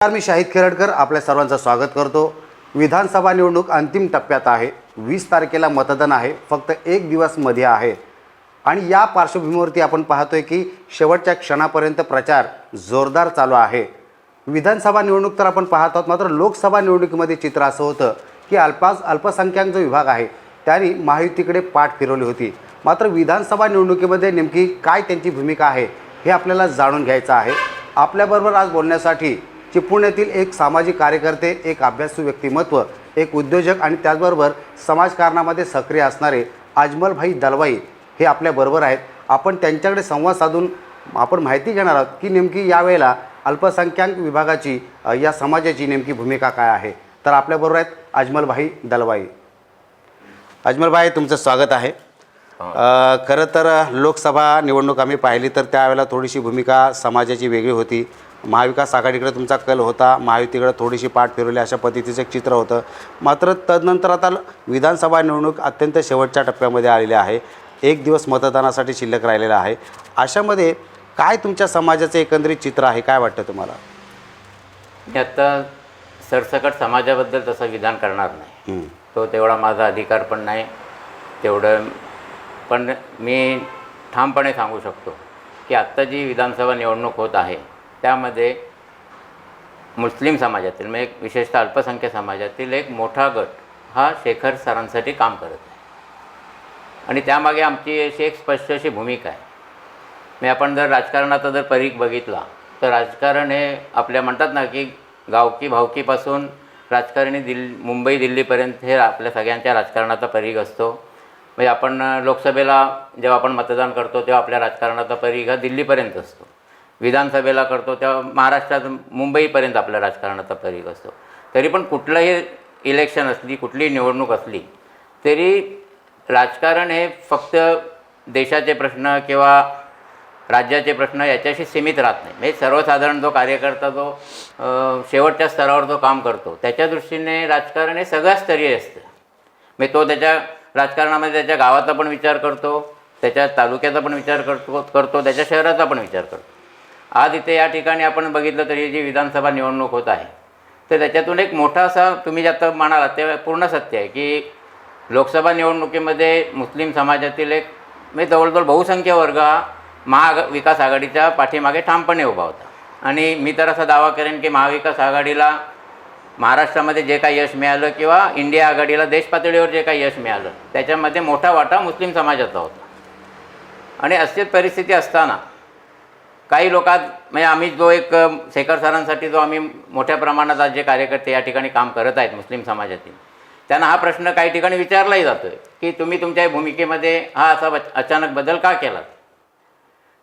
नमस्कार मी शाहिद खेरडकर. आपल्या सर्वांचं स्वागत करतो. विधानसभा निवडणूक अंतिम टप्प्यात आहे. वीस तारखेला मतदान आहे. फक्त एक दिवसमध्ये आहे. आणि या पार्श्वभूमीवरती आपण पाहतोय की शेवटच्या क्षणापर्यंत प्रचार जोरदार चालू आहे. विधानसभा निवडणूक तर आपण पाहत आहोत. मात्र लोकसभा निवडणुकीमध्ये चित्र असं होतं की अल्पास अल्पसंख्याक जो विभाग आहे त्यांनी महायुतीकडे पाठ फिरवली होती. मात्र विधानसभा निवडणुकीमध्ये नेमकी काय त्यांची भूमिका आहे हे आपल्याला जाणून घ्यायचं आहे. आपल्याबरोबर आज बोलण्यासाठी चिपळूण एक सामाजिक कार्यकर्ते एक अभ्यासू व्यक्तिमत्व एक उद्योजक आणि त्याचबरोबर समाजकारणामध्ये सक्रिय असणारे अजमलभाई दलवाई हे आपल्याबरोबर आहेत. आपण त्यांच्याकडे संवाद साधून आपण माहिती घेणार आहोत की नेमकी यावेळेला अल्पसंख्याक विभागाची या समाजाची नेमकी भूमिका काय आहे. तर आपल्याबरोबर आहेत अजमलभाई दलवाई. अजमलभाई तुमचं स्वागत आहे. खरं तर लोकसभा निवडणूक आम्ही पाहिली तर त्यावेळेला थोडीशी भूमिका समाजाची वेगळी होती. महाविकास आघाडीकडे तुमचा कल होता महायुतीकडे थोडीशी पाठ फिरवली अशा पद्धतीचं एक चित्र होतं. मात्र तदनंतर आता विधानसभा निवडणूक अत्यंत शेवटच्या टप्प्यामध्ये आलेली आहे. एक दिवस मतदानासाठी शिल्लक राहिलेला आहे. अशामध्ये काय तुमच्या समाजाचं एकंदरीत चित्र आहे? काय वाटतं तुम्हाला? मी आत्ता सरसकट समाजाबद्दल तसं विधान करणार नाही. तो तेवढा माझा अधिकार पण नाही. तेवढं पण मी ठामपणे सांगू शकतो की आत्ता जी विधानसभा निवडणूक होत आहे त्यामध्ये मुस्लिम समाजातील म्हणजे विशेषतः अल्पसंख्य समाजातील एक मोठा गट हा शेखर सरांसाठी काम करत आहे. आणि त्यामागे आमची अशी एक स्पष्ट अशी भूमिका आहे. मी आपण जर राजकारणाचा जर परीख बघितला तर राजकारण हे आपल्या म्हणतात ना की गावकी भावकीपासून राजकारणी दिल्ली मुंबई दिल्लीपर्यंत हे आपल्या सगळ्यांच्या राजकारणाचा परीघ असतो. म्हणजे आपण लोकसभेला जेव्हा आपण मतदान करतो तेव्हा आपल्या राजकारणाचा परीघ हा दिल्लीपर्यंत असतो. विधानसभेला करतो तेव्हा महाराष्ट्रात मुंबईपर्यंत आपल्या राजकारणाचा परीघ असतो. तरी पण कुठलंही इलेक्शन असली कुठलीही निवडणूक असली तरी राजकारण हे फक्त देशाचे प्रश्न किंवा राज्याचे प्रश्न याच्याशी सीमित राहत नाही. म्हणजे सर्वसाधारण जो कार्यकर्ता जो शेवटच्या स्तरावर जो काम करतो त्याच्या दृष्टीने राजकारण हे सगळ्या स्तरीय असतं. म्हणजे तो त्याच्या राजकारणामध्ये त्याच्या गावाचा पण विचार करतो त्याच्या तालुक्याचा पण विचार करतो करतो त्याच्या शहराचा पण विचार करतो. आज इथे या ठिकाणी आपण बघितलं तरी जी विधानसभा निवडणूक होत आहे तर त्याच्यातून एक मोठा असा तुम्ही ज्यात आता म्हणालात ते पूर्ण सत्य आहे की लोकसभा निवडणुकीमध्ये मुस्लिम समाजातील एक म्हणजे जवळजवळ बहुसंख्य वर्ग हा महाविकास आघाडीच्या पाठीमागे ठामपणे उभा होता. आणि मी तर असा दावा करेन की महाविकास आघाडीला महाराष्ट्रामध्ये जे काही यश मिळालं किंवा इंडिया आघाडीला देश पातळीवर जे काही यश मिळालं त्याच्यामध्ये मोठा वाटा मुस्लिम समाजाचा होता. आणि अशीच परिस्थिती असताना काही लोकात म्हणजे आम्ही जो एक शेखर सरांसाठी जो आम्ही मोठ्या प्रमाणात आज जे कार्यकर्ते या ठिकाणी काम करत आहेत मुस्लिम समाजातील त्यांना हा प्रश्न काही ठिकाणी विचारलाही जातो आहे की तुम्ही तुमच्या भूमिकेमध्ये हा असा अचानक बदल का केलात?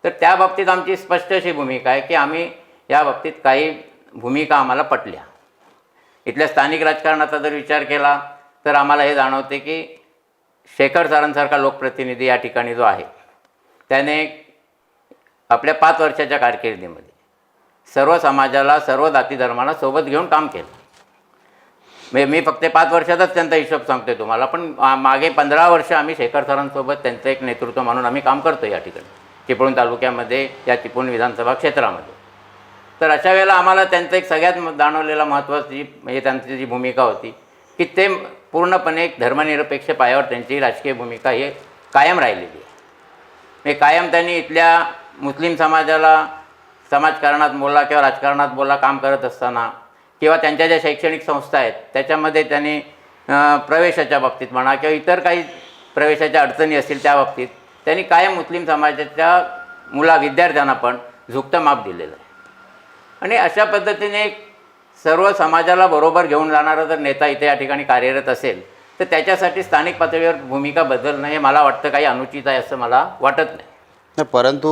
तर त्या बाबतीत आमची स्पष्ट अशी भूमिका आहे की आम्ही या बाबतीत काही भूमिका आम्हाला पटल्या. इथल्या स्थानिक राजकारणाचा जर विचार केला तर आम्हाला हे जाणवते की शेखर सरांसारखा लोकप्रतिनिधी या ठिकाणी जो आहे त्याने आपल्या पाच वर्षाच्या कारकिर्दीमध्ये. सर्व समाजाला सर्व जाती धर्माला सोबत घेऊन काम केलं. म्हणजे मी फक्त पाच वर्षाचाच त्यांचा हिशोब सांगतोय तुम्हाला पण मागे पंधरा वर्ष आम्ही शेखर सरांसोबत त्यांचं एक नेतृत्व म्हणून आम्ही काम करतो या ठिकाणी. चिपळूण तालुक्यामध्ये या चिपळूण विधानसभा क्षेत्रामध्ये. तर अशा वेळेला आम्हाला त्यांचं एक सगळ्यात जाणवलेला महत्त्वाची म्हणजे त्यांची जी भूमिका होती की ते पूर्णपणे एक धर्मनिरपेक्ष पायावर त्यांची राजकीय भूमिका ही कायम राहिलेली आहे. म्हणजे कायम त्यांनी इथल्या मुस्लिम समाजाला समाजकारणात बोला किंवा राजकारणात बोला काम करत असताना किंवा त्यांच्या ज्या शैक्षणिक संस्था आहेत त्याच्यामध्ये त्यांनी प्रवेशाच्या बाबतीत म्हणा किंवा इतर काही प्रवेशाच्या अडचणी असतील त्या बाबतीत त्यांनी कायम मुस्लिम समाजाच्या मुला विद्यार्थ्यांना पण झुकतं माप दिलेलं आहे. आणि अशा पद्धतीने सर्व समाजाला बरोबर घेऊन जाणारा जर नेता इथे या ठिकाणी कार्यरत असेल तर त्याच्यासाठी स्थानिक पातळीवर भूमिका बदलणं हे मला वाटतं काही अनुचित आहे असं मला वाटत नाही. नाही परंतु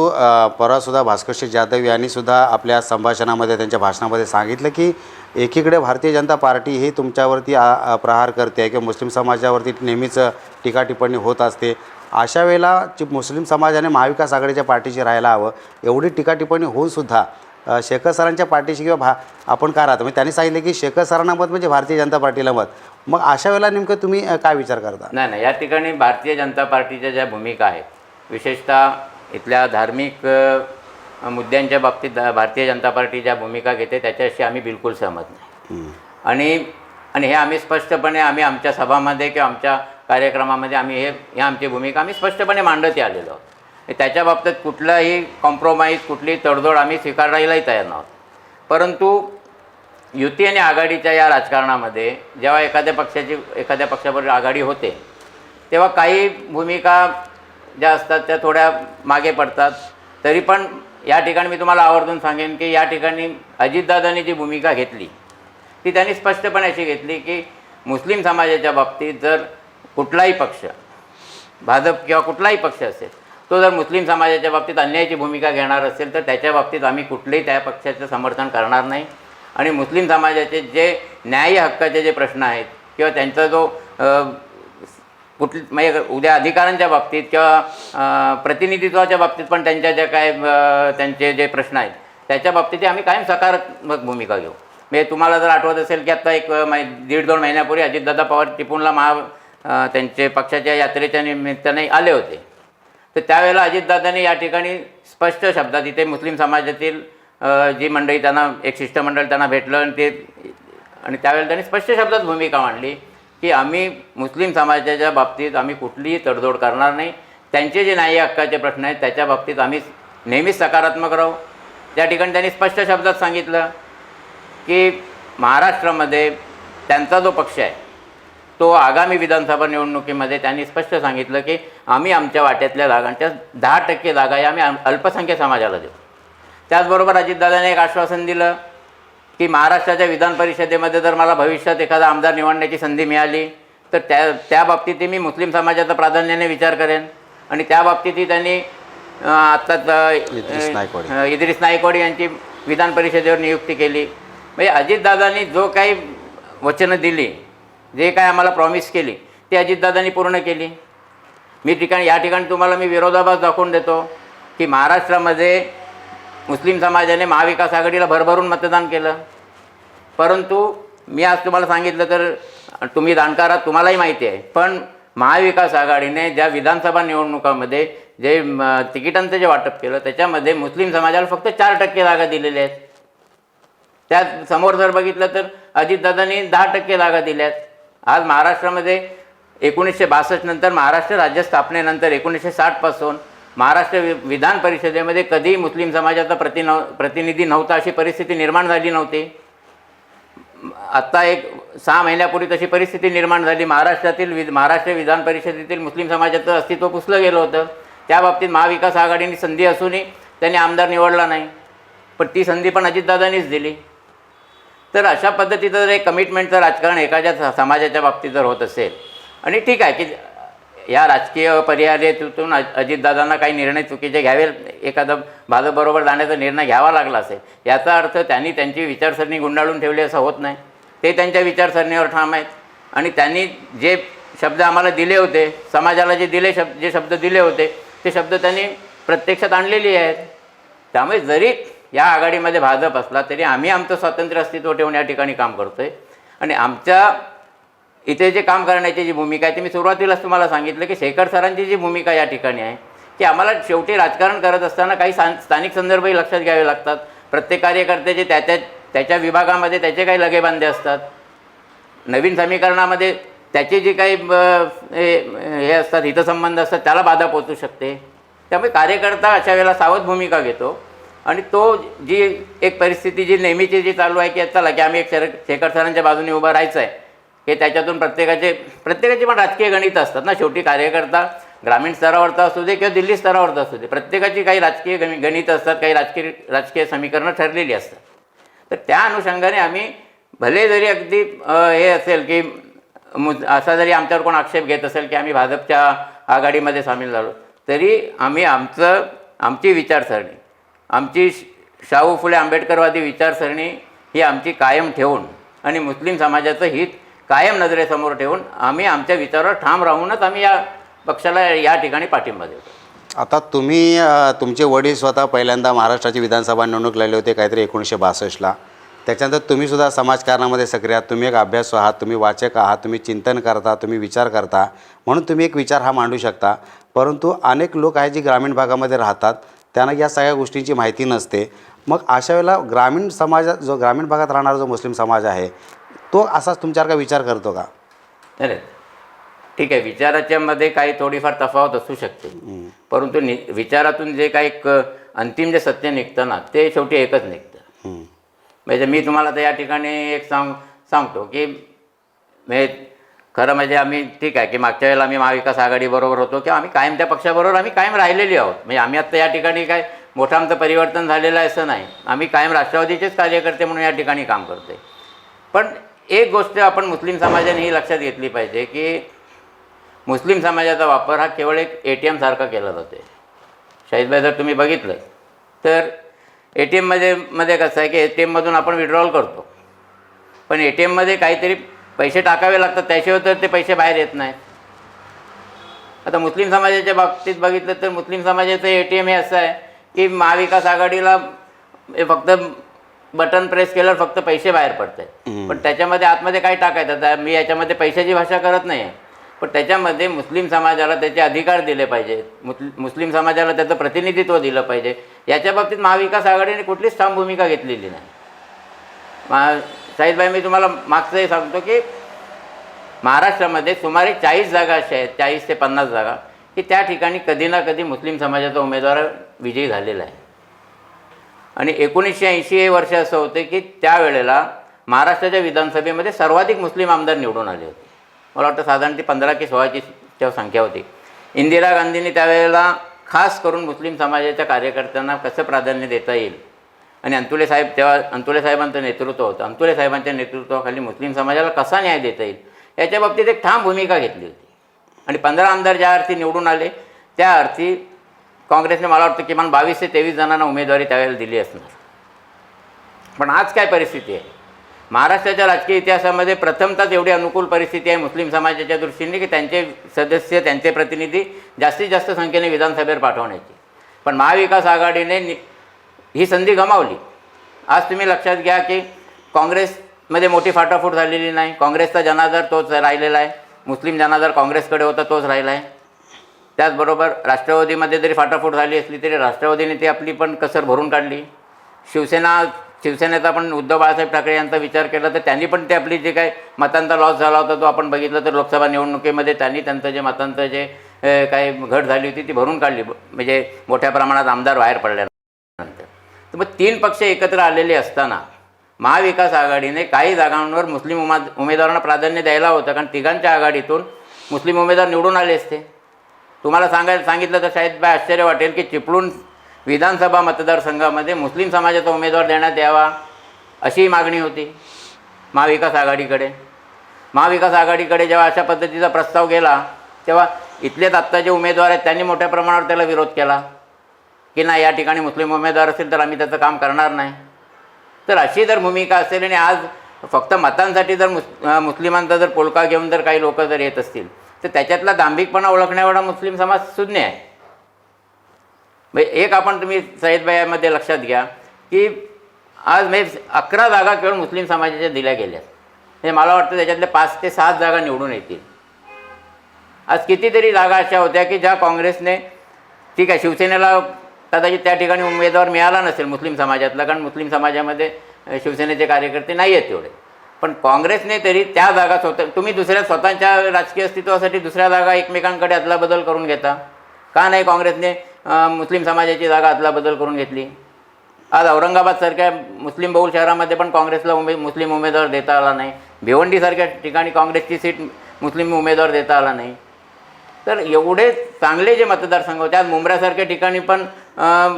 परवासुद्धा भास्करशे जाधव यांनी सुद्धा आपल्या संभाषणामध्ये त्यांच्या भाषणामध्ये सांगितलं की एकीकडे भारतीय जनता पार्टी ही तुमच्यावरती आ- प्रहार करते आहे किंवा मुस्लिम समाजावरती नेहमीच टीका टिप्पणी होत असते. अशा वेळेला मुस्लिम समाजाने महाविकास आघाडीच्या पार्टीशी राहायला हवं. एवढी टीका टिप्पणी होऊनसुद्धा शेखर सरांच्या पार्टीशी किंवा भा आपण का राहतो? म्हणजे त्यांनी सांगितलं की शेखर सरांना मत म्हणजे भारतीय जनता पार्टीला मत. मग अशा वेळेला नेमकं तुम्ही काय विचार करता? नाही नाही. या ठिकाणी भारतीय जनता पार्टीच्या ज्या भूमिका आहेत विशेषतः इथल्या धार्मिक मुद्द्यांच्या बाबतीत भारतीय जनता पार्टी ज्या भूमिका घेते त्याच्याशी आम्ही बिलकुल सहमत नाही. आणि आणि हे आम्ही स्पष्टपणे आम्ही आमच्या सभामध्ये किंवा आमच्या कार्यक्रमामध्ये आम्ही हे हे आमची भूमिका आम्ही स्पष्टपणे मांडत आलेलो आहोत. त्याच्या बाबतीत कुठलाही कॉम्प्रोमाइज कुठलीही तडजोड आम्ही स्वीकारायलाही तयार नव्हतो. परंतु युती आणि आघाडीच्या या राजकारणामध्ये जेव्हा एखाद्या पक्षाची एखाद्या पक्षाबरोबर आघाडी होते तेव्हा काही भूमिका ज्या असतात त्या थोड्या मागे पडतात. तरी पण या ठिकाणी मी तुम्हाला आवर्जून सांगेन की या ठिकाणी अजितदादांनी जी भूमिका घेतली ती त्यांनी स्पष्टपणे अशी घेतली की मुस्लिम समाजाच्या बाबतीत जर कुठलाही पक्ष भाजप किंवा कुठलाही पक्ष असेल तो जर मुस्लिम समाजाच्या बाबतीत अन्यायाची भूमिका घेणार असेल तर त्याच्या बाबतीत आम्ही कुठलेही त्या पक्षाचं समर्थन करणार नाही. आणि मुस्लिम समाजाचे जे न्याय हक्काचे जे प्रश्न आहेत किंवा त्यांचा जो कुठली म्हणजे उद्या अधिकारांच्या बाबतीत किंवा प्रतिनिधित्वाच्या बाबतीत पण त्यांच्या ज्या काय त्यांचे जे प्रश्न आहेत त्याच्या बाबतीत आम्ही कायम सकारात्मक भूमिका घेऊ. म्हणजे तुम्हाला जर आठवत असेल की आत्ता एक दीड दोन महिन्यापूर्वी अजितदादा पवार टिपूनला महा त्यांचे पक्षाच्या यात्रेच्या निमित्ताने आले होते. तर त्यावेळेला अजितदादांनी या ठिकाणी स्पष्ट शब्दात इथे मुस्लिम समाजातील जी मंडळी त्यांना एक शिष्टमंडळ त्यांना भेटलं आणि ते आणि त्यावेळेला त्यांनी स्पष्ट शब्दात भूमिका मांडली. की आम्ही मुस्लिम समाजाच्या बाबतीत आम्ही कुठलीही तडजोड करणार नाही. त्यांचे जे नाही हक्काचे प्रश्न आहेत त्याच्या बाबतीत आम्ही नेहमीच सकारात्मक राहू. त्या ठिकाणी त्यांनी स्पष्ट शब्दात सांगितलं की महाराष्ट्रामध्ये त्यांचा जो पक्ष आहे तो आगामी विधानसभा निवडणुकीमध्ये त्यांनी स्पष्ट सांगितलं की आम्ही आमच्या वाट्यातल्या जागांच्या दहा टक्के जागा या आम्ही अल्पसंख्य समाजाला देऊ. त्याचबरोबर अजितदादाने एक आश्वासन दिलं की महाराष्ट्राच्या विधान परिषदेमध्ये जर मला भविष्यात एखादा आमदार निवडण्याची संधी मिळाली तर त्या त्या बाबतीतही मी मुस्लिम समाजाचा प्राधान्याने विचार करेन. आणि त्या बाबतीतही त्यांनी आत्ताच अं, इद्रिस नाईकवाडी यांची विधान परिषदेवर नियुक्ती केली. म्हणजे अजितदादांनी जो काही वचनं दिली जे काय आम्हाला प्रॉमिस केली ती अजितदादांनी पूर्ण केली. मी ठिकाणी या ठिकाणी तुम्हाला मी विरोधाभास दाखवून देतो की महाराष्ट्रामध्ये मुस्लिम समाजाने महाविकास आघाडीला भरभरून मतदान केलं. परंतु मी आज तुम्हाला सांगितलं तर तुम्ही जाणकार तुम्हालाही माहिती आहे पण महाविकास आघाडीने ज्या विधानसभा निवडणुकामध्ये जे तिकिटांचं जे वाटप केलं त्याच्यामध्ये मुस्लिम समाजाला फक्त चार टक्के जागा दिलेल्या आहेत. त्यात समोर जर बघितलं तर अजितदादांनी दहा टक्के जागा दिल्यात आज महाराष्ट्रामध्ये एकोणीसशे बासष्ट नंतर महाराष्ट्र राज्य स्थापनेनंतर एकोणीसशे साठपासून महाराष्ट्र वि विधान परिषदेमध्ये कधीही मुस्लिम समाजाचा प्रति प्रतिनिधी नव्हता अशी परिस्थिती निर्माण झाली नव्हती. आत्ता एक सहा महिन्यापूर्वी तशी परिस्थिती निर्माण झाली. महाराष्ट्रातील वि महाराष्ट्र विधान परिषदेतील मुस्लिम समाजाचं अस्तित्व पुसलं गेलं होतं. त्या बाबतीत महाविकास आघाडीने संधी असूनही त्यांनी आमदार निवडला नाही. पण ती संधी पण अजितदादांनीच दिली. तर अशा पद्धतीचं जर एक कमिटमेंटचं राजकारण एखाद्या समाजाच्या बाबतीत जर होत असेल आणि ठीक आहे की या राजकीय पर्यायातून अजितदादांना काही निर्णय चुकीचे घ्यावे एखादं भाजपबरोबर जाण्याचा निर्णय घ्यावा लागला असेल याचा अर्थ त्यांनी त्यांची विचारसरणी गुंडाळून ठेवली असं होत नाही. ते त्यांच्या विचारसरणीवर ठाम आहेत. आणि त्यांनी जे शब्द आम्हाला दिले होते समाजाला जे दिले शब्द जे शब्द दिले होते ते शब्द त्यांनी प्रत्यक्षात आणलेली आहेत. त्यामुळे जरी या आघाडीमध्ये भाजप असला तरी आम्ही आमचं स्वातंत्र्य अस्तित्व ठेवून या ठिकाणी काम करतो आहे आणि आमच्या इथे जे काम करण्याची जी भूमिका आहे ती मी सुरुवातीलाच तुम्हाला सांगितलं की शेखर सरांची जी भूमिका या ठिकाणी आहे की आम्हाला शेवटी राजकारण करत असताना काही सा स्थानिक संदर्भही लक्षात घ्यावे लागतात. प्रत्येक कार्यकर्त्याचे त्या त्या त्याच्या विभागामध्ये त्याचे काही लगेबांधे असतात. नवीन समीकरणामध्ये त्याचे जे काही ब- हे असतात हितसंबंध असतात त्याला बाधा पोचू शकते. त्यामुळे कार्यकर्ता अशा वेळेला सावध भूमिका घेतो. आणि तो जी एक परिस्थिती जी नेहमीची जी चालू आहे की चला की आम्ही एक शेर शेखर सरांच्या बाजूने उभं राहायचं आहे हे त्याच्यातून प्रत्येकाचे प्रत्येकाचे पण राजकीय गणित असतात ना. शेवटी कार्यकर्ता ग्रामीण स्तरावरचा असू दे किंवा दिल्ली स्तरावरचा असू दे प्रत्येकाची काही राजकीय गणि गणित असतात काही राजकीय राजकीय समीकरणं ठरलेली असतात. तर त्या अनुषंगाने आम्ही भले जरी अगदी हे असेल की मु असा जरी आमच्यावर कोण आक्षेप घेत असेल की आम्ही भाजपच्या आघाडीमध्ये सामील झालो तरी आम्ही आमचं आमची विचारसरणी आमची श- शाहू फुले आंबेडकरवादी विचारसरणी ही आमची कायम ठेवून आणि मुस्लिम समाजाचं हित कायम नजरेसमोर ठेवून आम्ही आमच्या विचारावर ठाम राहूनच आम्ही या पक्षाला या ठिकाणी पाठिंबा देतो. आता तुम्ही तुमचे वडील स्वतः पहिल्यांदा महाराष्ट्राची विधानसभा निवडणूक लढले होते काहीतरी एकोणीसशे बासष्टला त्याच्यानंतर तुम्हीसुद्धा समाजकारणामध्ये सक्रिय आहात तुम्ही एक अभ्यास आहात तुम्ही वाचक आहात तुम्ही चिंतन करता तुम्ही विचार करता. म्हणून तुम्ही एक विचार हा मांडू शकता. परंतु अनेक लोक आहेत जे ग्रामीण भागामध्ये राहतात त्यांना या सगळ्या गोष्टींची माहिती नसते. मग अशा वेळेला ग्रामीण समाजात जो ग्रामीण भागात राहणारा जो मुस्लिम समाज आहे तो असाच तुमच्यासारखा विचार करतो का? अरे ठीक आहे विचाराच्यामध्ये काही थोडीफार तफावत असू शकते. परंतु नि विचारातून जे काही क अंतिम जे सत्य निघतं ना ते शेवटी एकच निघतं. म्हणजे मी तुम्हाला तर या ठिकाणी एक सांग सांगतो की म्हणजे खरं म्हणजे आम्ही ठीक आहे की मागच्या वेळेला आम्ही महाविकास आघाडीबरोबर होतो किंवा आम्ही कायम त्या पक्षाबरोबर आम्ही कायम राहिलेली आहोत. म्हणजे आम्ही आत्ता या ठिकाणी काय मोठं आमचं परिवर्तन झालेलं आहे असं नाही. आम्ही कायम राष्ट्रवादीचेच कार्यकर्ते म्हणून या ठिकाणी काम करतोय. पण एक गोष्ट आपण मुस्लिम समाजाने ही लक्षात घेतली पाहिजे की मुस्लिम समाजाचा वापर हा केवळ एक ए टी एमसारखा केला जातो शाहीदबाई जर तुम्ही बघितलं तर ए टी एममध्ये मध्ये कसं आहे की ए टी एममधून आपण विड्रॉल करतो. पण ए टी एममध्ये काहीतरी पैसे टाकावे लागतात त्याशिवाय तर ते पैसे बाहेर येत नाहीत. आता मुस्लिम समाजाच्या बाबतीत बघितलं तर मुस्लिम समाजाचं ए टी एम हे असं आहे की महाविकास आघाडीला हे फक्त बटन प्रेस केल्यावर फक्त पैसे बाहेर पडत आहेत पण त्याच्यामध्ये आतमध्ये काय टाकायचं? मी याच्यामध्ये पैशाची भाषा करत नाही पण त्याच्यामध्ये मुस्लिम समाजाला त्याचे अधिकार दिले पाहिजेत मुस्लिम मुस्लिम समाजाला त्याचं प्रतिनिधित्व दिलं पाहिजे. याच्या बाबतीत महाविकास आघाडीने कुठलीच ठाम भूमिका घेतलेली नाही. मा साईदबाई मी तुम्हाला मागचंही सांगतो की महाराष्ट्रामध्ये सुमारे चाळीस जागा अशा आहेत चाळीस ते पन्नास जागा की त्या ठिकाणी कधी ना कधी मुस्लिम समाजाचा उमेदवार विजयी झालेला आहे. आणि एकोणीसशे ऐंशी हे वर्ष असं होते की त्यावेळेला महाराष्ट्राच्या विधानसभेमध्ये सर्वाधिक मुस्लिम आमदार निवडून आले होते. मला वाटतं साधारण ती पंधरा की सोळाची संख्या होती. इंदिरा गांधींनी त्यावेळेला खास करून मुस्लिम समाजाच्या कार्यकर्त्यांना कसं प्राधान्य देता येईल? आणि अंतुले साहेब तेव्हा अंतुले साहेबांचं नेतृत्व होतं. अंतुले साहेबांच्या नेतृत्वाखाली मुस्लिम समाजाला कसा न्याय देता येईल? याच्या बाबतीत एक ठाम भूमिका घेतली होती. आणि पंधरा आमदार ज्या अर्थी निवडून आले त्या अर्थी काँग्रेसने मला वाटतं किमान बावीस ते तेवीस जणांना उमेदवारी त्यावेळेला दिली असणार. पण आज काय परिस्थिती आहे? महाराष्ट्राच्या राजकीय इतिहासामध्ये प्रथमतच एवढी अनुकूल परिस्थिती आहे मुस्लिम समाजाच्या दृष्टीने की त्यांचे सदस्य त्यांचे प्रतिनिधी जास्तीत जास्त संख्येने विधानसभेवर पाठवण्याची. पण महाविकास आघाडीने नि- ही संधी गमावली. आज तुम्ही लक्षात घ्या की काँग्रेसमध्ये मोठी फाटाफूट झालेली नाही. काँग्रेसचा जनाधार तोच राहिलेला आहे. मुस्लिम जनाधार काँग्रेसकडे होता तोच राहिला आहे. त्याचबरोबर राष्ट्रवादीमध्ये जरी फाटाफूट झाली असली तरी राष्ट्रवादीने ती आपली पण कसर भरून काढली. शिवसेना शिवसेनेचा पण उद्धव बाळासाहेब ठाकरे यांचा विचार केला तर त्यांनी पण ते आपली जे काय मतांचा लॉस झाला होता तो आपण बघितलं तर लोकसभा निवडणुकीमध्ये त्यांनी त्यांचं जे मतांचं जे काही घट झाली होती ती भरून काढली. म्हणजे मोठ्या प्रमाणात आमदार बाहेर पडल्यानंतर. तर मग तीन पक्ष एकत्र आलेले असताना महाविकास आघाडीने काही जागांवर मुस्लिम उमा उमेदवारांना प्राधान्य द्यायला होतं कारण तिघांच्या आघाडीतून मुस्लिम उमेदवार निवडून आले असते. तुम्हाला सांगायला सांगितलं तर शायद बाय आश्चर्य वाटेल की चिपळूण विधानसभा मतदारसंघामध्ये मुस्लिम समाजाचा उमेदवार देण्यात यावा अशी मागणी होती. महाविकास आघाडीकडे. महाविकास आघाडीकडे जेव्हा अशा पद्धतीचा प्रस्ताव गेला तेव्हा इथलेच आत्ता जे उमेदवार आहेत त्यांनी मोठ्या प्रमाणावर त्याला विरोध केला. की नाही या ठिकाणी मुस्लिम उमेदवार असेल तर आम्ही त्याचं काम करणार नाही. तर अशी जर भूमिका असेल आणि आज फक्त मतांसाठी जर मुस मुस्लिमांचा जर पोलका घेऊन जर काही लोक जर येत असतील तर त्याच्यातला दांभिकपणा ओळखण्याएवढा मुस्लिम समाज शून्य आहे. म्हणजे एक आपण तुम्ही सईदबाईमध्ये लक्षात घ्या की आज म्हणजे अकरा जागा केवळ मुस्लिम समाजाच्या दिल्या गेल्या. म्हणजे मला वाटतं त्याच्यातल्या पाच ते सात जागा निवडून येतील. आज कितीतरी जागा अशा होत्या की ज्या काँग्रेसने ठीक आहे शिवसेनेला कदाचित त्या ठिकाणी उमेदवार मिळाला नसेल मुस्लिम समाजातला कारण मुस्लिम समाजामध्ये शिवसेनेचे कार्यकर्ते नाही आहेत तेवढे. पण काँग्रेसने तरी त्या जागा स्वतः तुम्ही दुसऱ्या स्वतःच्या राजकीय अस्तित्वासाठी दुसऱ्या जागा एकमेकांकडे अदलाबदल करून घेता? का नाही काँग्रेसने मुस्लिम समाजाची जागा अदलाबदल करून घेतली? आज औरंगाबादसारख्या मुस्लिम बहुल शहरामध्ये पण काँग्रेसला उमे मुस्लिम उमेदवार देता आला नाही. भिवंडीसारख्या ठिकाणी काँग्रेसची सीट मुस्लिम उमेदवार देता आला नाही. तर एवढे चांगले जे मतदारसंघ होते आज मुंब्र्यासारख्या ठिकाणी पण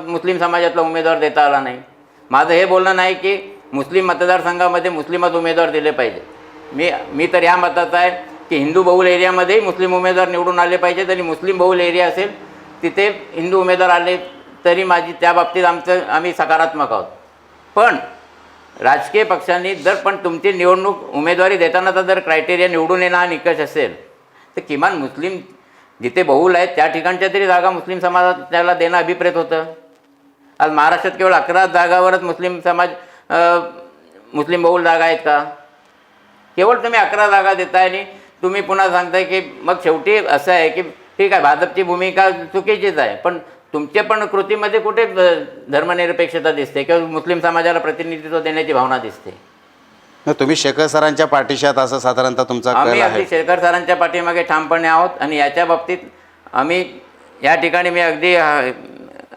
मुस्लिम समाजातला उमेदवार देता आला नाही. माझं हे बोलणं नाही की मुस्लिम मतदारसंघामध्ये मुस्लिमच उमेदवार दिले पाहिजे. मी मी तर ह्या मताचा आहे की हिंदू बहुल एरियामध्येही मुस्लिम उमेदवार निवडून आले पाहिजेत आणि मुस्लिम बहुल एरिया असेल तिथे हिंदू उमेदवार आले तरी माझी त्या बाबतीत आमचं आम्ही सकारात्मक आहोत. पण राजकीय पक्षांनी जर पण तुमची निवडणूक उमेदवारी देतानाचा जर क्रायटेरिया निवडून येणं हा निकष असेल तर किमान मुस्लिम जिथे बहुल आहेत त्या ठिकाणच्या तरी जागा मुस्लिम समाजाला देणं अभिप्रेत होतं. आज महाराष्ट्रात केवळ अकरा जागावरच मुस्लिम समाज मुस्लिम बहुल जागा आहेत का? केवळ तुम्ही अकरा जागा देताय आणि तुम्ही पुन्हा सांगताय की मग शेवटी असं आहे की ठीक आहे भाजपची भूमिका चुकीचीच आहे पण तुमच्या पण कृतीमध्ये कुठे धर्मनिरपेक्षता दिसते किंवा मुस्लिम समाजाला प्रतिनिधित्व देण्याची भावना दिसते? तुम्ही शेखर सरांच्या पाठीशी आहात असं साधारणतः तुमचा आम्ही अगदी शेरकर सरांच्या पाठीमागे ठामपणे आहोत आणि याच्या बाबतीत आम्ही या ठिकाणी मी अगदी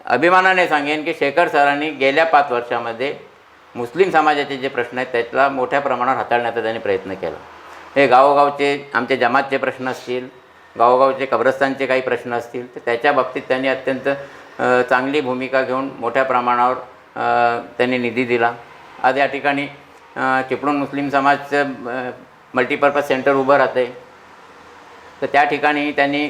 अभिमानाने सांगेन की शेखर सरांनी गेल्या पाच वर्षामध्ये मुस्लिम समाजाचे जे प्रश्न आहेत त्याला मोठ्या प्रमाणावर हाताळण्याचा त्यांनी प्रयत्न केला. हे गावोगावचे आमचे जमातचे प्रश्न असतील गावोगावचे कब्रस्तानचे काही प्रश्न असतील तर त्याच्या बाबतीत त्यांनी अत्यंत चांगली भूमिका घेऊन मोठ्या प्रमाणावर त्यांनी निधी दिला. आज या ठिकाणी चिपळूण मुस्लिम समाजचं मल्टीपर्पज सेंटर उभं राहते तर त्या ठिकाणी त्यांनी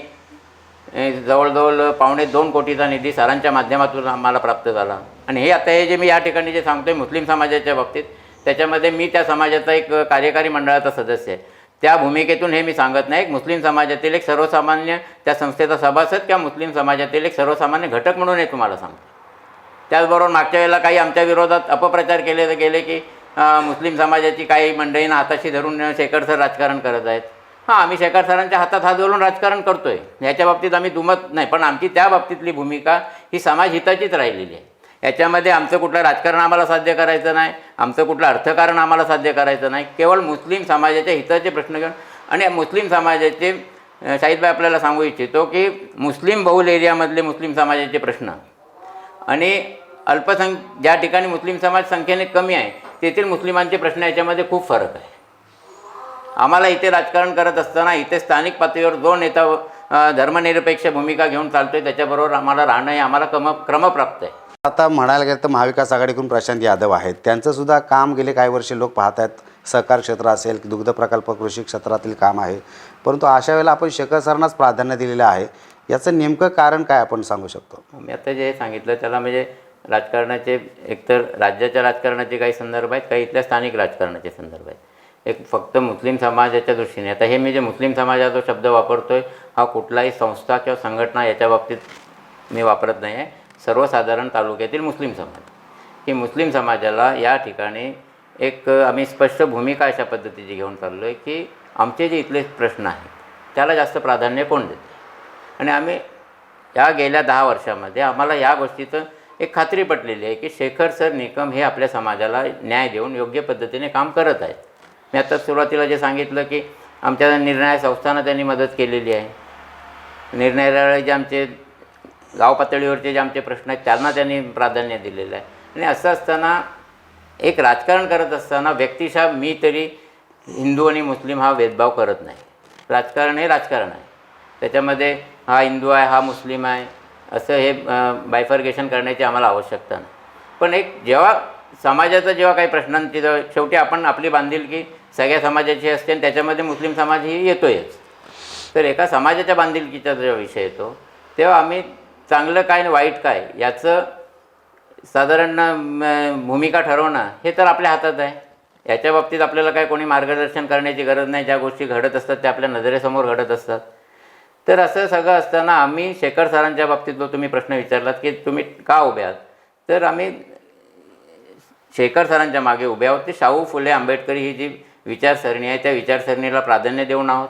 जवळजवळ पावणे दोन कोटीचा निधी सरांच्या माध्यमातून आम्हाला प्राप्त झाला. आणि हे आता हे जे मी या ठिकाणी जे सांगतोय मुस्लिम समाजाच्या बाबतीत त्याच्यामध्ये मी त्या समाजाचा एक कार्यकारी मंडळाचा सदस्य आहे. त्या भूमिकेतून हे मी सांगत नाही. एक मुस्लिम समाजातील एक सर्वसामान्य त्या संस्थेचा सभासद किंवा मुस्लिम समाजातील एक सर्वसामान्य घटक म्हणून हे तुम्हाला सांगतो. त्याचबरोबर मागच्या वेळेला काही आमच्या विरोधात अपप्रचार केले गेले की मुस्लिम समाजाची काही मंडळींना हाताशी धरून शेखर सर राजकारण करत आहेत. हां आम्ही शेखर सरांच्या हातात हात घालून राजकारण करतो आहे याच्या बाबतीत आम्ही दुमत नाही. पण आमची त्या बाबतीतली भूमिका ही समाजहिताचीच राहिलेली आहे. याच्यामध्ये आमचं कुठलं राजकारण आम्हाला साध्य करायचं नाही आमचं कुठलं अर्थकारण आम्हाला साध्य करायचं नाही. केवळ मुस्लिम समाजाच्या हिताचे प्रश्न घेऊन आणि मुस्लिम समाजाचे अं, आपल्याला सांगू इच्छितो की मुस्लिम बहुल एरियामधले मुस्लिम समाजाचे प्रश्न. आणि अल्पसंख ज्या ठिकाणी मुस्लिम समाज संख्येने कमी आहे तेथील मुस्लिमांचे प्रश्न याच्यामध्ये खूप फरक आहे. आम्हाला इथे राजकारण करत असताना इथे स्थानिक पातळीवर जो नेता धर्मनिरपेक्ष भूमिका घेऊन चालतोय त्याच्याबरोबर आम्हाला राहणं हे आम्हाला क्रम क्रमप्राप्त आहे. आता म्हणायला गेलं तर महाविकास आघाडीकडून प्रशांत यादव आहेत. त्यांचं सुद्धा काम गेले काही वर्षे लोक पाहत आहेत सहकार क्षेत्र असेल दुग्ध प्रकल्प कृषी क्षेत्रातील काम आहे. परंतु अशा वेळेला आपण शेखर सरांनाच प्राधान्य दिलेलं आहे. याचं नेमकं कारण काय आपण सांगू शकतो? मी आता जे सांगितलं त्याला म्हणजे राजकारणाचे एकतर राज्याच्या राजकारणाचे काही संदर्भ आहेत काही इथल्या स्थानिक राजकारणाचे संदर्भ आहेत. एक फक्त मुस्लिम समाजाच्या दृष्टीने. आता हे मी जे मुस्लिम समाजाचा जो शब्द आहे हा कुठलाही संस्था किंवा संघटना याच्या बाबतीत मी वापरत नाही आहे. सर्वसाधारण तालुक्यातील मुस्लिम समाज. की मुस्लिम समाजाला या ठिकाणी एक आम्ही स्पष्ट भूमिका अशा पद्धतीची घेऊन चाललो आहे की आमचे जे इथले प्रश्न आहेत त्याला जास्त प्राधान्य कोण देते? आणि आम्ही या गेल्या दहा वर्षामध्ये आम्हाला या गोष्टीचं एक खात्री पटलेली आहे की शेखर सर निकम हे आपल्या समाजाला न्याय देऊन योग्य पद्धतीने काम करत आहेत. मी आता सुरुवातीला जे सांगितलं की आमच्या निर्णय संस्थांना त्यांनी मदत केलेली आहे. निर्णयाला जे आमचे गाव पातळीवरचे जे आमचे प्रश्न आहेत त्यांना त्यांनी प्राधान्य दिलेलं आहे. आणि असं असताना एक राजकारण करत असताना व्यक्तिशः मी तरी हिंदू आणि मुस्लिम हा भेदभाव करत नाही. राजकारण हे राजकारण आहे. त्याच्यामध्ये हा हिंदू आहे हा मुस्लिम आहे असं हे बायफर्गेशन करण्याची आम्हाला आवश्यकता नाही. पण एक जेव्हा समाजाचा जेव्हा काही प्रश्नांची जेव्हा- शेवटी आपण आपली बांधिलकी सगळ्या समाजाची असते आणि त्याच्यामध्ये मुस्लिम समाज ही येतोयच. तर एका समाजाच्या बांधिलकीचा जेव्हा विषय येतो तेव्हा आम्ही चांगलं काय आणि वाईट काय याचं साधारण भूमिका ठरवणं हे तर आपल्या हातात आहे. याच्या बाबतीत आपल्याला काय कोणी मार्गदर्शन करण्याची गरज नाही. ज्या गोष्टी घडत असतात त्या आपल्या नजरेसमोर घडत असतात. तर असं सगळं असताना आम्ही शेखर सरांच्या बाबतीत जो तुम्ही प्रश्न विचारलात की तुम्ही का उभे आहात? तर आम्ही शेखर सरांच्या मागे उभे आहोत. ते शाहू फुले आंबेडकरी ही जी विचारसरणी आहे त्या विचारसरणीला प्राधान्य देऊन आहोत.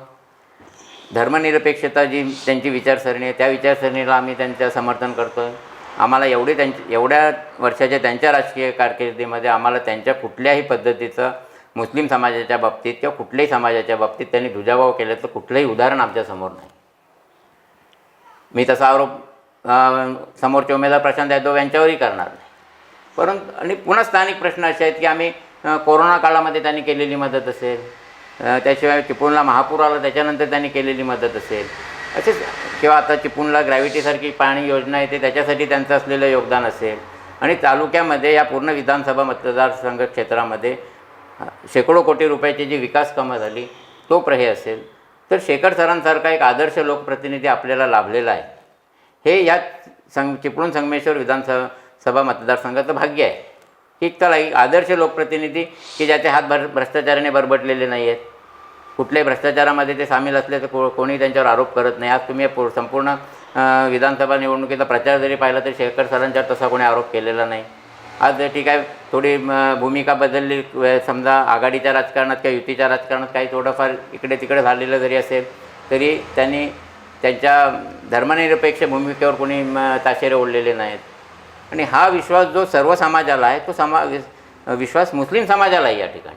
धर्मनिरपेक्षता जी त्यांची विचारसरणी आहे. त्या विचारसरणीला आम्ही त्यांचं समर्थन करतो. आहे आम्हाला एवढे त्यांच्या एवढ्या वर्षाच्या त्यांच्या राजकीय कारकिर्दीमध्ये आम्हाला त्यांच्या कुठल्याही पद्धतीचं मुस्लिम समाजाच्या बाबतीत किंवा कुठल्याही समाजाच्या बाबतीत त्यांनी दुजाभाव केल्याचं कुठलंही उदाहरण आमच्यासमोर नाही. मी तसा आरोप समोरचे उमेदवार प्रशांत यादव यांच्यावरही करणार नाही. परंतु आणि पुन्हा स्थानिक प्रश्न असे आहेत की आम्ही कोरोना काळामध्ये त्यांनी केलेली मदत असेल त्याशिवाय चिपळूणला महापूर आला त्याच्यानंतर त्यांनी केलेली मदत असेल. असेच किंवा आता चिपळूणला ग्रॅव्हिटीसारखी पाणी योजना येते त्याच्यासाठी त्यांचं असलेलं योगदान असेल. आणि तालुक्यामध्ये या पूर्ण विधानसभा मतदारसंघ क्षेत्रामध्ये शेकडो कोटी रुपयाची जी विकास कामं झाली तो प्रहे असेल. तर शेखर सरांसारखा एक आदर्श लोकप्रतिनिधी आपल्याला लाभलेला आहे. हे या संग चिपळूण संगमेश्वर विधानसभा सभा मतदारसंघाचं भाग्य आहे. की चला एक आदर्श लोकप्रतिनिधी की ज्याचे हात भर भ्रष्टाचाराने बरबटलेले नाही आहेत कुठल्याही भ्रष्टाचारामध्ये ते सामील असले तर को कोणी त्यांच्यावर आरोप करत नाही. आज तुम्ही पू- संपूर्ण विधानसभा निवडणुकीचा प्रचार जरी पाहिला तरी शेखर सरांच्यावर तसा कोणी आरोप केलेला नाही. आज ठीक आहे थोडी भूमिका बदलली. समजा आघाडीच्या राजकारणात किंवा युतीच्या राजकारणात काही थोडंफार इकडे तिकडे झालेलं जरी असेल तरी त्यांनी त्यांच्या धर्मनिरपेक्ष भूमिकेवर कोणी ताशेरे ओढलेले नाहीत. आणि हा विश्वास जो सर्व समाजाला आहे तो समा विस- विश्वास मुस्लिम समाजाला आहे या ठिकाणी.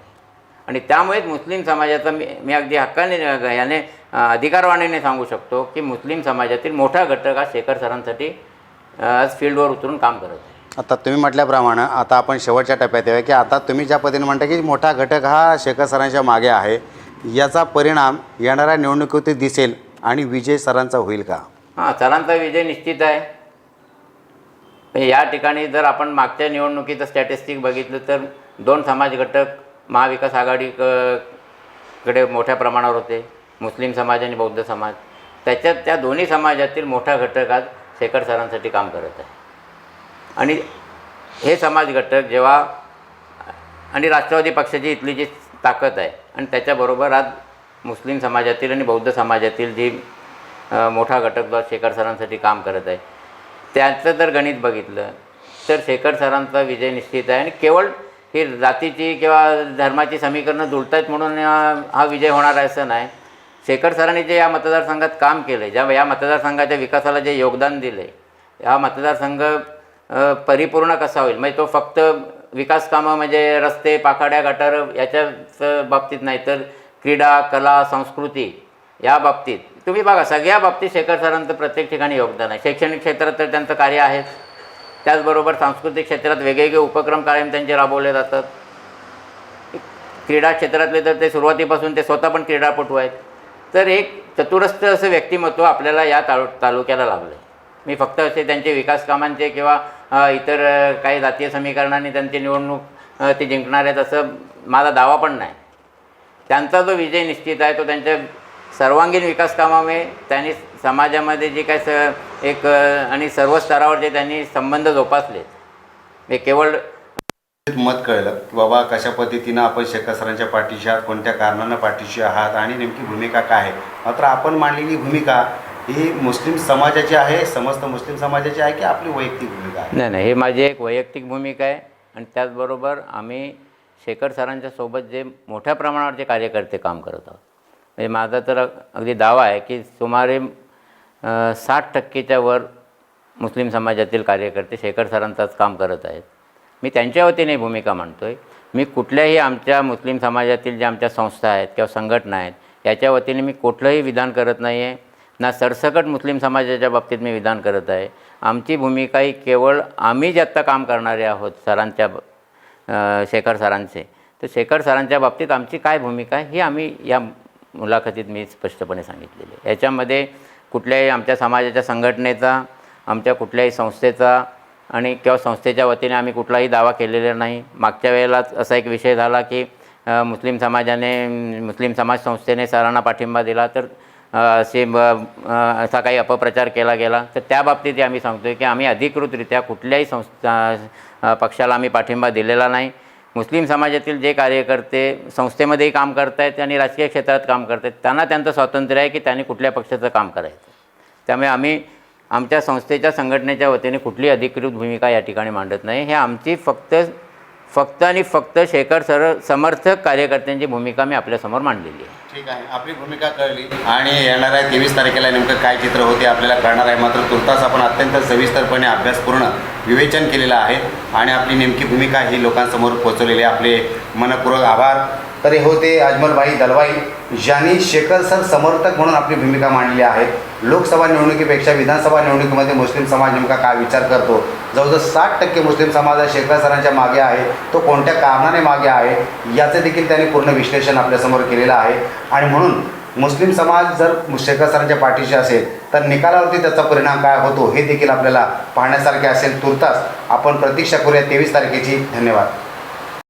आणि त्यामुळेच मुस्लिम समाजाचा मी मी अगदी हक्काने याने अधिकारवाणीने सांगू शकतो की मुस्लिम समाजातील मोठा घटक हा शेखर सरांसाठी आज फील्डवर उतरून काम करत आहे. आता तुम्ही म्हटल्याप्रमाणे आता आपण शेवटच्या टप्प्यात येऊया की आता तुम्ही ज्या पद्धतीने म्हणता की मोठा घटक हा शेखर सरांच्या मागे आहे याचा परिणाम येणाऱ्या निवडणुकीत दिसेल आणि विजय सरांचा होईल का? हां सरांचा विजय निश्चित आहे. म्हणजे या ठिकाणी जर आपण मागच्या निवडणुकीचं स्टॅटिस्टिक बघितलं तर दोन समाज घटक महाविकास आघाडी क- कडे मोठ्या प्रमाणावर होते. मुस्लिम समाज आणि बौद्ध समाज. त्याच्यात त्या दोन्ही समाजातील मोठा घटक आज शेखर सरांसाठी काम करत आहे. आणि हे समाज घटक जेव्हा आणि राष्ट्रवादी पक्षाची इथली जी ताकद आहे आणि त्याच्याबरोबर आज मुस्लिम समाजातील आणि बौद्ध समाजातील जी मोठा घटक जो शेखर सरांसाठी काम करत आहे. त्याचं जर गणित बघितलं तर शेखर सरांचा विजय निश्चित आहे आणि केवळ ही जातीची किंवा धर्माची समीकरणं जुळत आहेत म्हणून हा विजय होणार आहे असं नाही. शेखर सरांनी जे या मतदारसंघात काम केलं आहे ज्या या मतदारसंघाच्या विकासाला जे योगदान दिलं आहे हा मतदारसंघ परिपूर्ण कसा होईल? म्हणजे तो फक्त विकास कामं म्हणजे रस्ते पाखाड्या गटार याच्याच बाबतीत नाही तर क्रीडा कला संस्कृती या बाबतीत तुम्ही बघा सगळ्या बाबतीत शेखर सरांचं प्रत्येक ठिकाणी योगदान आहे. शैक्षणिक क्षेत्रात तर त्यांचं कार्य आहेच. त्याचबरोबर सांस्कृतिक क्षेत्रात वेगवेगळे उपक्रम कायम त्यांचे राबवले जातात. क्रीडा क्षेत्रातले तर ते सुरुवातीपासून ते स्वतः पण क्रीडापटू आहेत. तर एक चतुरस्थ असं व्यक्तिमत्व आपल्याला या तालु तालुक्याला लाभलं आहे मी फक्त असे त्यांचे विकास कामांचे किंवा इतर काही जातीय समीकरणाने त्यांची निवडणूक ते जिंकणार आहेत असं माझा दावा पण नाही. त्यांचा जो विजय निश्चित आहे तो त्यांच्या सर्वांगीण विकास कामामुळे त्यांनी समाजामध्ये जे काय स एक आणि सर्व स्तरावर जे त्यांनी संबंध जोपासले. हे केवळ मत कळलं की बाबा कशा पद्धतीनं आपण शेखर सरांच्या पाठीशी आहात कोणत्या कारणानं पाठीशी आहात आणि नेमकी भूमिका काय आहे? मात्र आपण मांडलेली भूमिका ही मुस्लिम समाजाची आहे समस्त मुस्लिम समाजाची आहे की आपली वैयक्तिक भूमिका आहे? नाही नाही हे माझी एक वैयक्तिक भूमिका आहे आणि त्याचबरोबर आम्ही शेखर सरांच्या सोबत जे मोठ्या प्रमाणावर जे कार्यकर्ते काम करत आहोत म्हणजे माझा तर अगदी दावा आहे की सुमारे साठ टक्केच्या वर मुस्लिम समाजातील कार्यकर्ते शेखर सरांचाच काम करत आहेत. मी त्यांच्या वतीने भूमिका मांडतो आहे मी कुठल्याही आमच्या मुस्लिम समाजातील ज्या आमच्या संस्था आहेत किंवा संघटना आहेत याच्या वतीने मी कुठलंही विधान करत नाही आहे ना सरसकट मुस्लिम समाजाच्या बाबतीत मी विधान करत आहे. आमची भूमिका ही केवळ आम्ही जे आत्ता काम करणारे आहोत सरांच्या शेखर सरांचे तर शेखर सरांच्या बाबतीत आमची काय भूमिका आहे ही आम्ही या मुलाखतीत मी स्पष्टपणे सांगितलेले याच्यामध्ये कुठल्याही आमच्या समाजाच्या संघटनेचा आमच्या कुठल्याही संस्थेचा आणि किंवा संस्थेच्या वतीने आम्ही कुठलाही दावा केलेला नाही. मागच्या वेळेलाच असा एक विषय झाला की मुस्लिम समाजाने मुस्लिम समाज संस्थेने सरांना पाठिंबा दिला तर असे असा काही अपप्रचार केला गेला. तर त्या बाबतीत आम्ही सांगतो आहे की आम्ही अधिकृतरित्या कुठल्याही संस्था पक्षाला आम्ही पाठिंबा दिलेला नाही. मुस्लिम समाजातील जे कार्यकर्ते संस्थेमध्येही काम करत आहेत आणि राजकीय क्षेत्रात काम करत आहेत त्यांना त्यांचं स्वातंत्र्य आहे की त्यांनी कुठल्या पक्षाचं काम करायचं. त्यामुळे आम्ही आमच्या संस्थेच्या संघटनेच्या वतीने कुठली अधिकृत भूमिका या ठिकाणी मांडत नाही. हे आमची फक्त फक्त आणि फक्त शेखर सर समर्थक कार्यकर्त्यांची भूमिका मी आपल्यासमोर मांडलेली आहे. ठीक आहे. आपली भूमिका कळली. आणि आहे तेवीस तारखेला नेमकं काय चित्र होते आपल्याला कळणार आहे. मात्र तुर्तास आपण अत्यंत सविस्तरपणे अभ्यासपूर्ण विवेचन केलेलं आहे. आणि आपली नेमकी भूमिका ही लोकांसमोर पोहोचवलेली आहे. आपले मनपूर्वक आभार. तर हे होते अजमलभाई दलवाई ज्यांनी शेखर सर समर्थक म्हणून आपली भूमिका मांडली आहे. लोकसभा निवडणुकीपेक्षा विधानसभा निवडणुकीमध्ये मुस्लिम समाज नेमका काय विचार करतो? जवळजवळ साठ टक्के मुस्लिम समाज हा शेखर सरांच्या मागे आहे. तो कोणत्या कारणाने मागे आहे? याचं देखील त्यांनी पूर्ण विश्लेषण आपल्यासमोर केलेलं आहे. आणि म्हणून मुस्लिम समाज जर शेखर सरांच्या पाठीशी असेल तर निकालावरती त्याचा परिणाम काय होतो हे देखील आपल्याला पाहण्यासारखे असेल. तुर्तास आपण प्रतीक्षा करूया. तेवीस तारखेची. धन्यवाद.